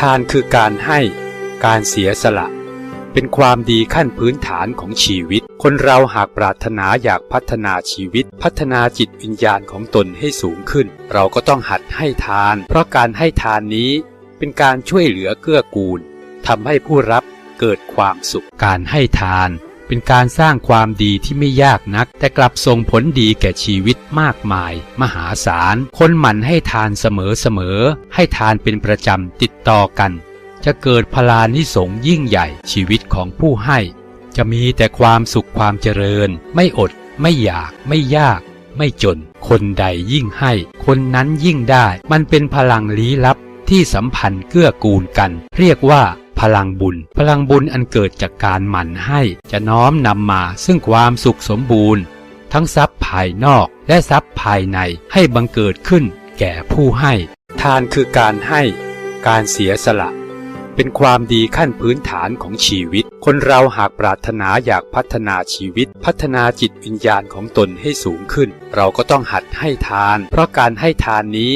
ทานคือการให้การเสียสละ เป็นความดีขั้นพื้นฐานของชีวิต คนเราหากปรารถนาอยากพัฒนาชีวิต พัฒนาจิตวิญญาณของตนให้สูงขึ้น เราก็ต้องหัดให้ทาน เพราะการให้ทานนี้เป็นการช่วยเหลือเกื้อกูลทำให้ผู้รับเกิดความสุขการให้ทาน เป็นการสร้างความดีที่ไม่ยากนัก แต่กลับส่งผลดีแก่ชีวิตมากมาย มหาศาล คนหมั่นให้ทานเสมอๆ ให้ทานเป็นประจำติดต่อกัน จะเกิดพลานิสงยิ่งใหญ่ชีวิตของผู้ให้ จะมีแต่ความสุขความเจริญ ไม่อด ไม่อยาก ไม่ยาก ไม่จน คนใดยิ่งให้ คนนั้นยิ่งได้ มันเป็นพลังลี้ลับที่สัมพันธ์เกื้อกูลกัน เรียกว่า พลังบุญ พลังบุญอันเกิดจากการหมั่นให้จะน้อมนำมาซึ่งความสุขสมบูรณ์ ทั้งทรัพย์ภายนอกและทรัพย์ภายในให้บังเกิดขึ้นแก่ผู้ให้ ทานคือการให้การเสียสละ เป็นความดีขั้นพื้นฐานของชีวิต คนเราหากปรารถนาอยากพัฒนาชีวิต พัฒนาจิตวิญญาณของตนให้สูงขึ้น เราก็ต้องหัดให้ทาน เพราะการให้ทานนี้